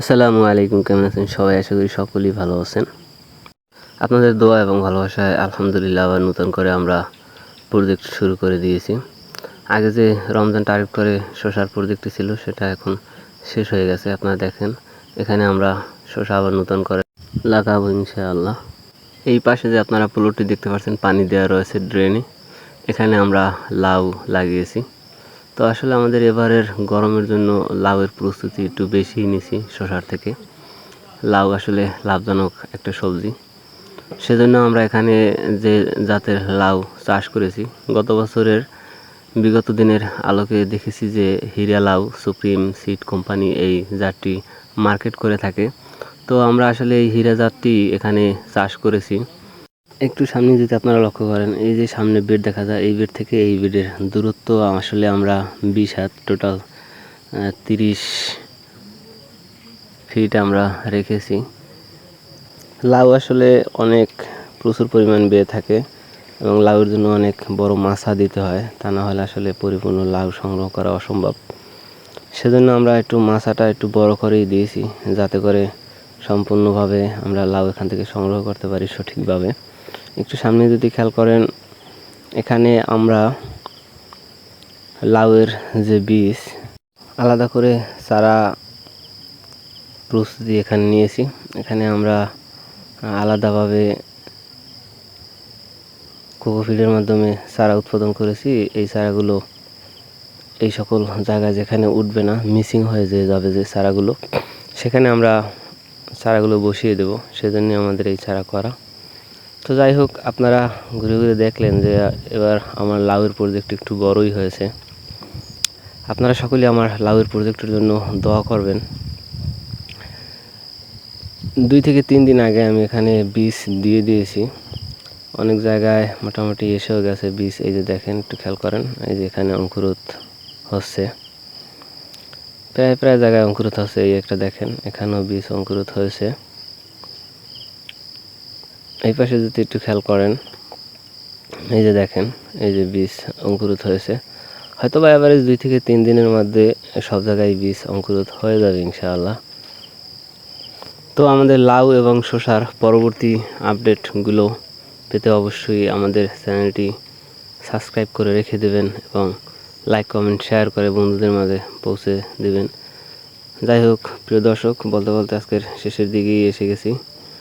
আসসালামু আলাইকুম, কেমন আছেন সবাই? আশা করি সকলেই ভালো আছেন। আপনাদের দোয়া এবং ভালোবাসায় আলহামদুলিল্লাহ আবার নতুন করে আমরা প্রজেক্ট শুরু করে দিয়েছি। আগে যে রমজান তারিফ করে শশার প্রজেক্টটি ছিল, সেটা এখন শেষ হয়ে গেছে। আপনারা দেখেন, এখানে আমরা শশা আবার নতুন করে লাগাবো ইনশাআল্লাহ। এই পাশে যে আপনারা প্লটটি দেখতে পাচ্ছেন, পানি দেওয়া রয়েছে ড্রেনে। এখানে আমরা লাউ লাগিয়েছি। তো আসলে আমাদের এবারের গরমের জন্য লাউয়ের প্রস্তুতি একটু বেশিই নিছি শশার থেকে। লাউ আসলে লাভজনক একটা সবজি। সেজন্য আমরা এখানে যে জাতের লাউ চাষ করেছি, গত বছরের বিগত দিনের আলোকে দেখেছি যে হিরা লাউ, সুপ্রিম সিড কোম্পানি এই জাতটি মার্কেট করে থাকে। তো আমরা আসলে এই হীরা জাতটি এখানে চাষ করেছি। একটু সামনে যদি আপনারা লক্ষ্য করেন, এই যে সামনে বেড দেখা যায়, এই বেড থেকে এই বেডের দূরত্ব আসলে আমরা বিশ হাত টোটাল তিরিশ ফিট আমরা রেখেছি। লাউ আসলে অনেক প্রচুর পরিমাণ বেয়ে থাকে এবং লাউয়ের জন্য অনেক বড় মাছা দিতে হয়, তা না হলে আসলে পরিপূর্ণ লাউ সংগ্রহ করা অসম্ভব। সেজন্য আমরা একটু মাছাটা একটু বড় করেই দিয়েছি, যাতে করে সম্পূর্ণভাবে আমরা লাউ এখান থেকে সংগ্রহ করতে পারি সঠিকভাবে। একটু সামনে যদি খেয়াল করেন, এখানে আমরা লাউয়ের যে বীজ, আলাদা করে চারা প্রস্তুতি এখানে নিয়েছি। এখানে আমরা আলাদাভাবে কোকোফিডের মাধ্যমে চারা উৎপাদন করেছি। এই চারাগুলো এই সকল জায়গায় যেখানে উঠবে না, মিসিং হয়ে যে যাবে যে চারাগুলো, সেখানে আমরা চারাগুলো বসিয়ে দেব। সেজন্য আমাদের এই চারা করা তো যাই হোক, আপনারা ঘুরে ঘুরে দেখলেন যে, এবার আমার লাউয়ের প্রজেক্ট একটু বড়ই হয়েছে। আপনারা সকলে আমার লাউয়ের প্রজেক্টের জন্য দোয়া করবেন। দুই থেকে তিন দিন আগে আমি এখানে বীজ দিয়ে দিয়েছি। অনেক জায়গায় মোটামুটি এসেও গেছে বীজ। এই যে দেখেন, একটু খেয়াল করেন, এই যে এখানে অঙ্কুরোধ হচ্ছে। প্রায় প্রায় জায়গায় অঙ্কুরোধ হচ্ছে, এই একটা দেখেন, এখানেও বীজ অঙ্কুরোধ হয়েছে। এই পাশে যদি একটু খেয়াল করেন, এই যে দেখেন, এই যে বীজ অঙ্কুরোধ হয়েছে। হয়তো বা অ্যাভারেজ দুই থেকে তিন দিনের মধ্যে সব জায়গায় বীজ অঙ্কুরোধ হয়ে যাবে ইনশাআল্লাহ। তো আমাদের লাউ এবং শসার পরবর্তী আপডেটগুলো পেতে অবশ্যই আমাদের চ্যানেলটি সাবস্ক্রাইব করে রেখে দেবেন এবং লাইক, কমেন্ট, শেয়ার করে বন্ধুদের মাঝে পৌঁছে দেবেন। যাই হোক, প্রিয় দর্শক, বলতে বলতে আজকের শেষের দিকেই এসে গেছি।